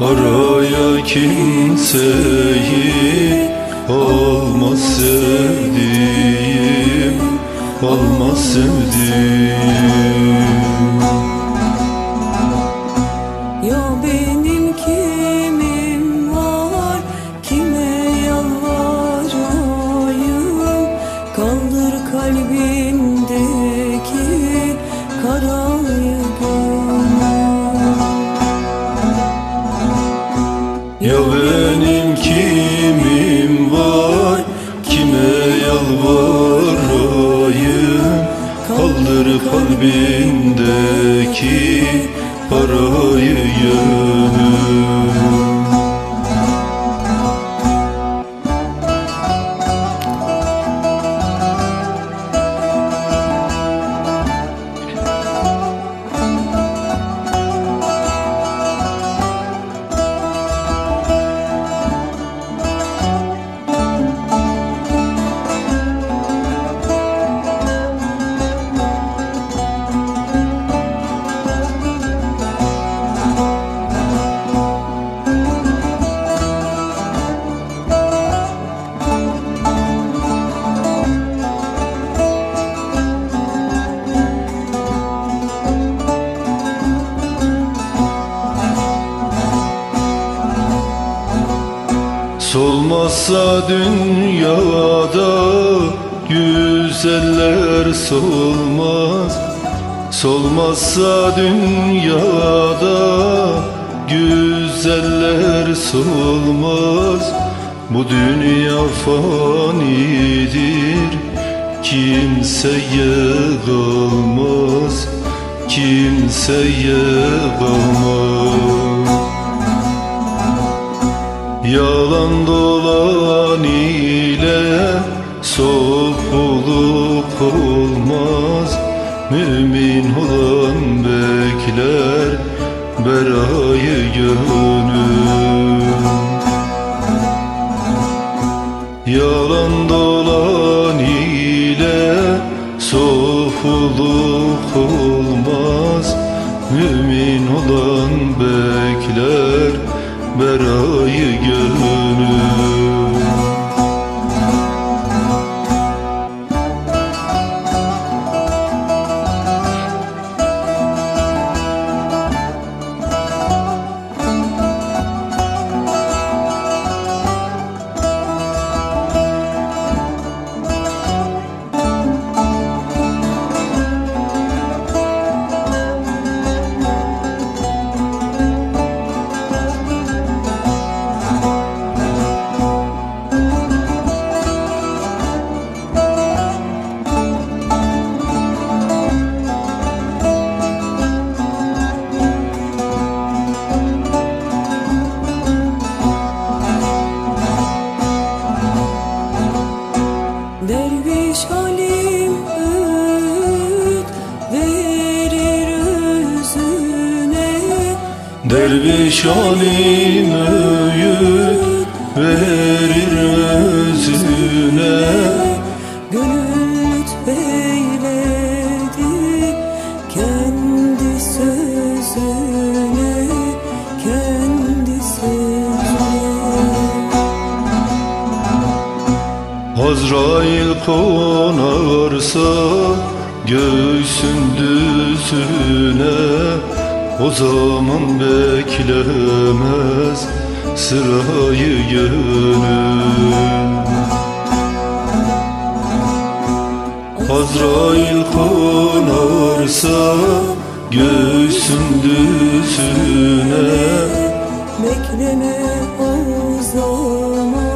Araya kimseyi Almaz sevdiğim Almaz sevdiğim Kaldır kalbindeki Parayı gönül Solmazsa dünyada güzeller solmaz. Solmazsa dünyada güzeller solmaz. Bu dünya fanidir kimseye kalmaz. Kimseye kalmaz Yalan dolan ile sokuluk olmaz Mümin olan bekler berayı gönül. Yalan dolan ile sokuluk olmaz Mümin olan bekler berayı gönül Derviş alim öğüt verir özüne. Gönül lütfeyledi kendi sözüne Kendi sözüne. Azrail konarsa göğsün düzüne O zaman beklemez sırayı gönül Azrail konarsa göğsün düzüne. Bekleme o zaman